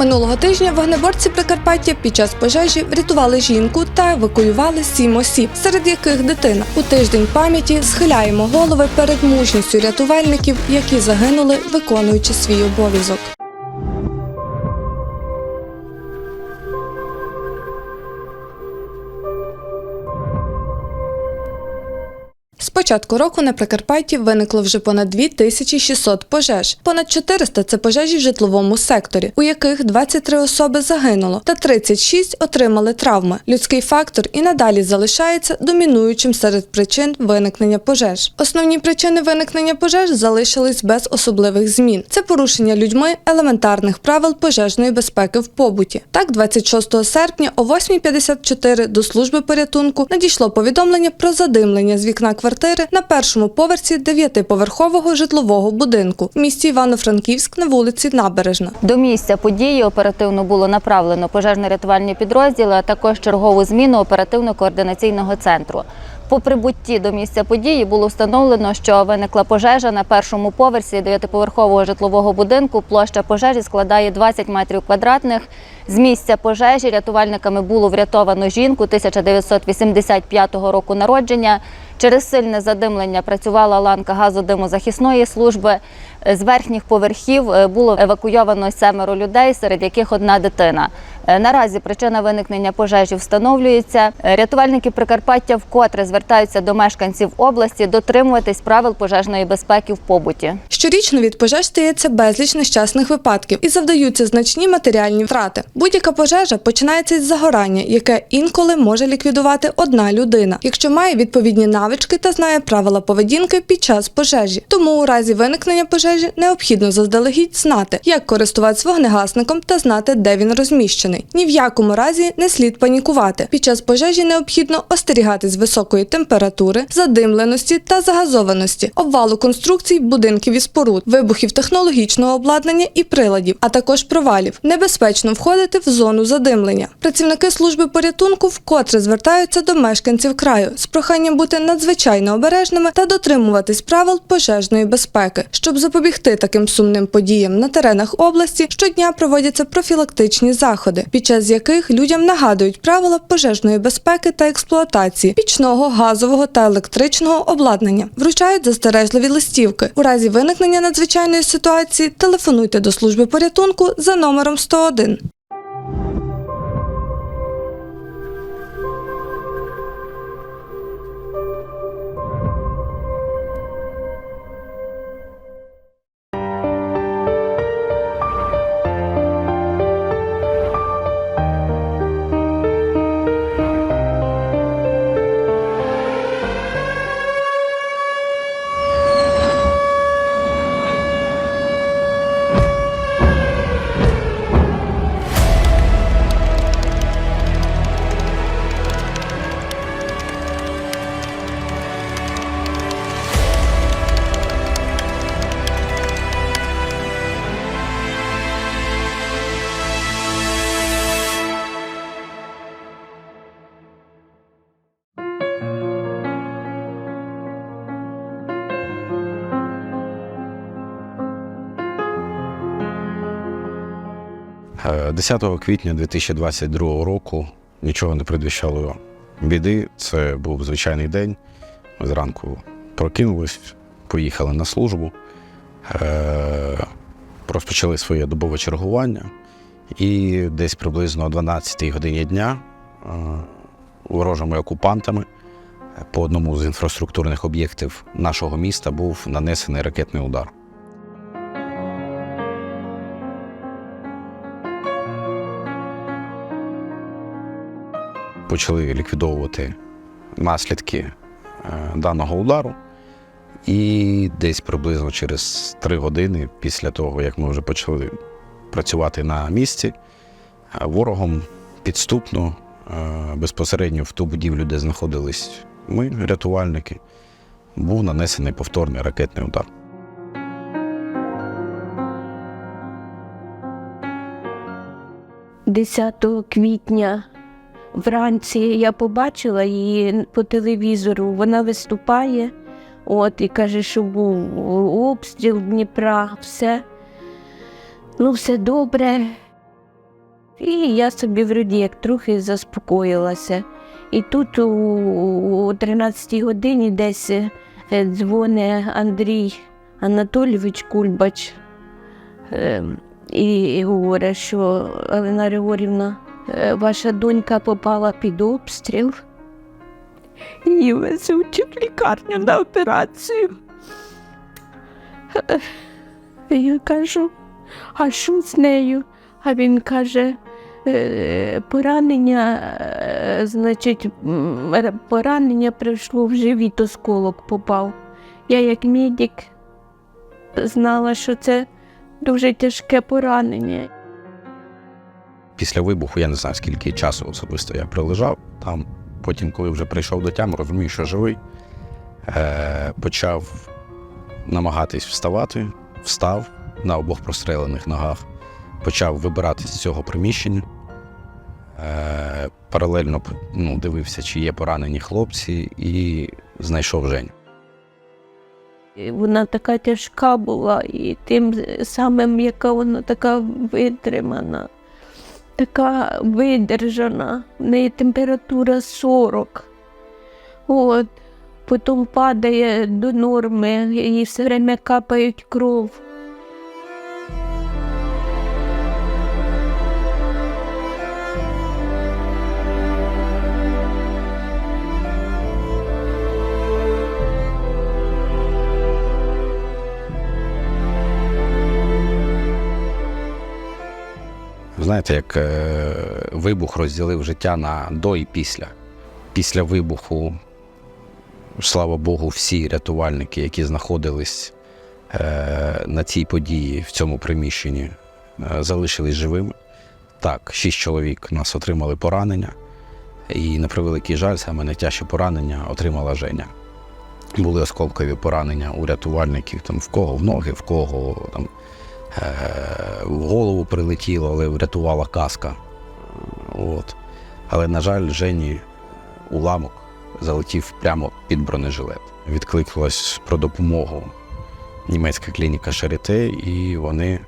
Минулого тижня вогнеборці Прикарпаття під час пожежі врятували жінку та евакуювали сім осіб, серед яких дитина. У тиждень пам'яті схиляємо голови перед мужністю рятувальників, які загинули, виконуючи свій обов'язок. Початку року на Прикарпатті виникло вже понад 2600 пожеж. Понад 400 – це пожежі в житловому секторі, у яких 23 особи загинуло, та 36 отримали травми. Людський фактор і надалі залишається домінуючим серед причин виникнення пожеж. Основні причини виникнення пожеж залишились без особливих змін. Це порушення людьми елементарних правил пожежної безпеки в побуті. Так, 26 серпня о 8.54 до служби порятунку надійшло повідомлення про задимлення з вікна квартири на першому поверсі дев'ятиповерхового житлового будинку в місті Івано-Франківськ на вулиці Набережна. До місця події оперативно було направлено пожежно-рятувальні підрозділи, а також чергову зміну оперативно-координаційного центру. По прибутті до місця події було встановлено, що виникла пожежа на першому поверсі дев'ятиповерхового житлового будинку. Площа пожежі складає 20 метрів квадратних. З місця пожежі рятувальниками було врятовано жінку 1985 року народження. Через сильне задимлення працювала ланка газодимозахисної служби. З верхніх поверхів е, було евакуйовано семеро людей, серед яких одна дитина. Е, Наразі причина виникнення пожежі встановлюється. Е, Рятувальники Прикарпаття вкотре звертаються до мешканців області дотримуватись правил пожежної безпеки в побуті. Щорічно від пожеж стається безліч нещасних випадків і завдаються значні матеріальні втрати. Будь-яка пожежа починається із загорання, яке інколи може ліквідувати одна людина, якщо має відповідні навички та знає правила поведінки під час пожежі. Тому у разі виникнення пожежі необхідно заздалегідь знати, як користуватися вогнегасником та знати, де він розміщений. Ні в якому разі не слід панікувати. Під час пожежі необхідно остерігатись високої температури, задимленості та загазованості, обвалу конструкцій, будинків і споруд, вибухів технологічного обладнання і приладів, а також провалів. Небезпечно входити в зону задимлення. Працівники служби порятунку вкотре звертаються до мешканців краю з проханням бути надзвичайно обережними та дотримуватись правил пожежної безпеки, щоб запобігти таким сумним подіям на теренах області. Щодня проводяться профілактичні заходи, під час яких людям нагадують правила пожежної безпеки та експлуатації пічного, газового та електричного обладнання. Вручають застережливі листівки. У разі виникнення надзвичайної ситуації телефонуйте до служби порятунку за номером 101. 10 квітня 2022 року нічого не предвіщало біди. Це був звичайний день. Ми зранку прокинулись, поїхали на службу, е, розпочали своє добове чергування. І десь приблизно о 12 годині дня е, ворожими окупантами по одному з інфраструктурних об'єктів нашого міста був нанесений ракетний удар. Почали ліквідовувати наслідки е, даного удару. І десь приблизно через три години після того, як ми вже почали працювати на місці, е, ворогом підступно е, безпосередньо в ту будівлю, де знаходились ми, рятувальники, був нанесений повторний ракетний удар. – 10 квітня вранці я побачила її по телевізору. Вона виступає, от і каже, що був обстріл Дніпра, все. Ну, все добре. І я собі вроді як трохи заспокоїлася. І тут у, у 13 годині десь е, дзвонить Андрій Анатолійович Кульбач е, і, говорить, що Олена Григорівна, ваша донька попала під обстріл. Її везуть в лікарню на операцію. Е, Я кажу, а що з нею? А він каже, «Е, поранення, е, значить, поранення прийшло в живіт, осколок попав. Я як медик знала, що це дуже тяжке поранення. Після вибуху я не знаю, скільки часу особисто я пролежав там. Потім, коли вже прийшов до тями, розумів, що живий, е, почав намагатись вставати, встав на обох прострелених ногах, почав вибиратися з цього приміщення. Е, паралельно ну, дивився, чи є поранені хлопці, і знайшов Женю. Вона така тяжка була, і тим самим, яка вона така витримана, така видержана. В неї температура 40. От. Потім падає до норми, їй все время капають кров. Знаєте, як е, вибух розділив життя на до і після. Після вибуху, слава Богу, всі рятувальники, які знаходились е, на цій події в цьому приміщенні, е, залишились живими. Так, шість чоловік нас отримали поранення, і на превеликий жаль, саме найтяжче поранення отримала Женя. Були осколкові поранення у рятувальників, там в кого в ноги, в кого там в голову прилетіло, але врятувала каска. От. Але, на жаль, Жені уламок залетів прямо під бронежилет. Відкликнулась про допомогу німецька клініка Шарите, і вони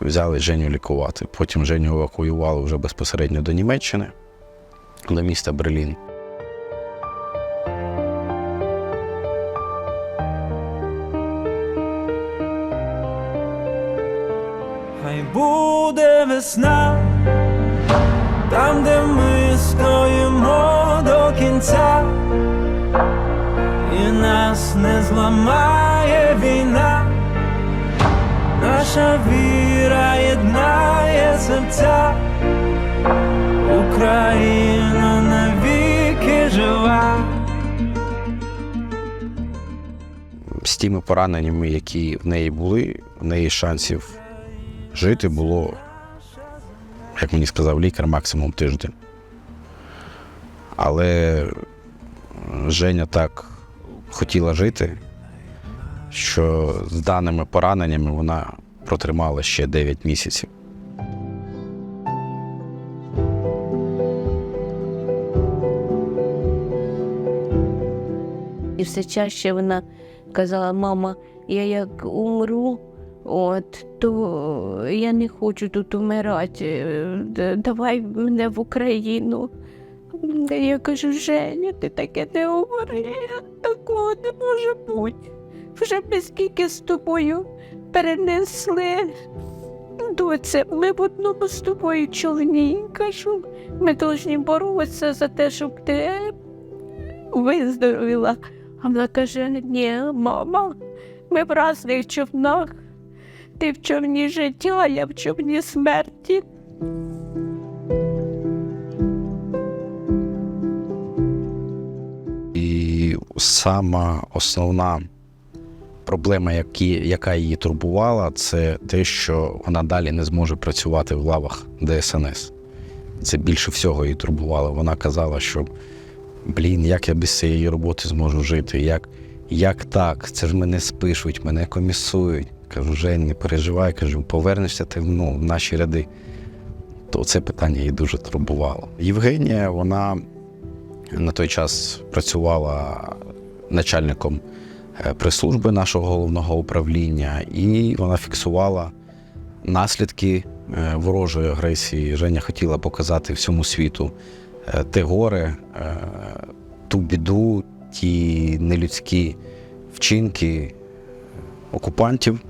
взяли Женю лікувати. Потім Женю евакуювали вже безпосередньо до Німеччини, до міста Берлін. Весна, там, де ми стоїмо до кінця, і нас не зламає війна, наша віра єднає серця, Україна навіки жива. з тими пораненнями, які в неї були, в неї шансів жити було, як мені сказав лікар, максимум тиждень. Але Женя так хотіла жити, що з даними пораненнями вона протримала ще 9 місяців. І все чаще вона казала: мама, я як умру, от, то я не хочу тут умирати. Давай мене в Україну. Я кажу, Женя, ти таке не говори, такого не може бути. Вже ми скільки з тобою перенесли. Доце, ми в одному з тобою човні. Кажу, ми повинні боротися за те, щоб ти виздоровіла. А вона каже: ні, мама, ми в різних човнах. Ти в човні життя, я в човні смерті. І сама основна проблема, яка її турбувала, це те, що вона далі не зможе працювати в лавах ДСНС. Це більше всього її турбувало. Вона казала, що блін, як я без цієї роботи зможу жити? Як, як так? Це ж мене спишуть, мене комісують. Кажу, Жень, не переживай, кажу, повернешся ти ну, в наші ряди. То це питання її дуже турбувало. Євгенія, вона на той час працювала начальником е, прес-служби нашого головного управління, і вона фіксувала наслідки е, ворожої агресії Женя хотіла показати всьому світу е, те горе, ту біду, ті нелюдські вчинки окупантів.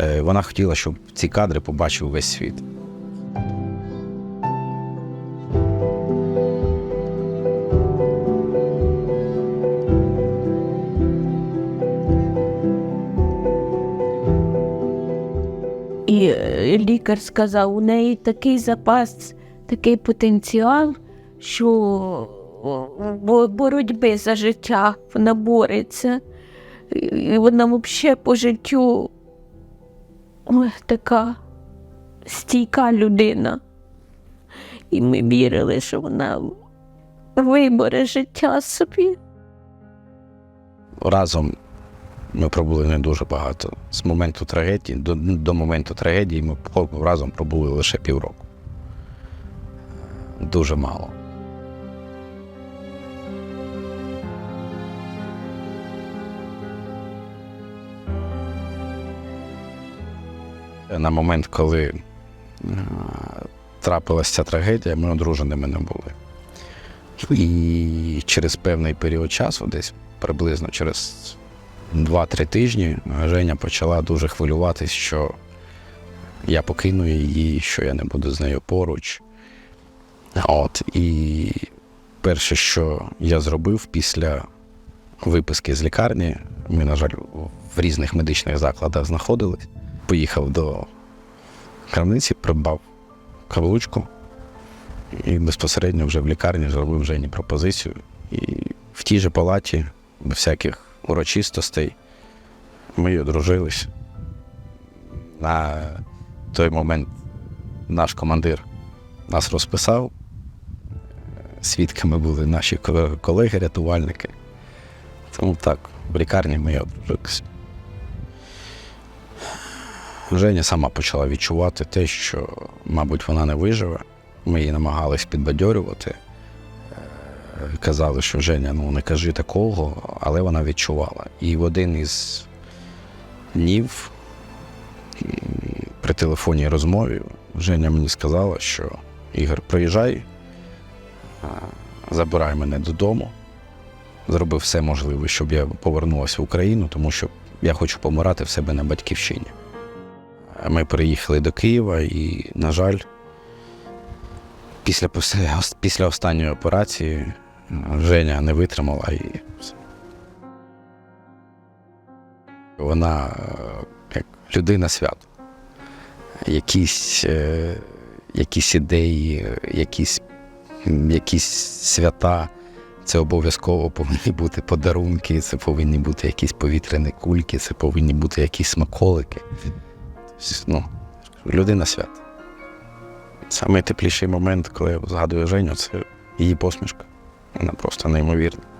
Е, Вона хотіла, щоб ці кадри побачив весь світ. І е, лікар сказав, у неї такий запас, такий потенціал, що боротьби за життя вона бореться. І вона взагалі по життю така стійка людина. І ми вірили, що вона вибере життя собі. Разом ми пробули не дуже багато. З моменту трагедії до, до моменту трагедії ми разом пробули лише півроку. Дуже мало. На момент, коли е, трапилася ця трагедія, ми одруженими не були. І через певний період часу, десь приблизно через 2-3 тижні, Женя почала дуже хвилюватись, що я покину її, що я не буду з нею поруч. От, і перше, що я зробив після виписки з лікарні, ми, на жаль, в різних медичних закладах знаходились. Поїхав до крамниці, придбав каблучку і безпосередньо вже в лікарні зробив Жені пропозицію. І в тій же палаті, без всяких урочистостей, ми одружились. На той момент наш командир нас розписав. Свідками були наші колеги-рятувальники. Тому так, в лікарні ми одружилися. Женя сама почала відчувати те, що, мабуть, вона не виживе. Ми її намагались підбадьорювати. Е, Казали, що Женя, ну не кажи такого, але вона відчувала. І в один із днів при телефонній розмові Женя мені сказала, що Ігор, приїжджай, забирай мене додому. Зробив все можливе, щоб я повернулася в Україну, тому що я хочу помирати в себе на батьківщині. Ми переїхали до Києва і, на жаль, після, після останньої операції е, Женя не витримала і все. Вона е, як людина свято. Якісь, е, якісь ідеї, якісь, якісь свята. Це обов'язково повинні бути подарунки, це повинні бути якісь повітряні кульки, це повинні бути якісь смаколики. Ну, людина свята. тепліший момент, коли я згадую Женю, це її посмішка. Вона просто неймовірна.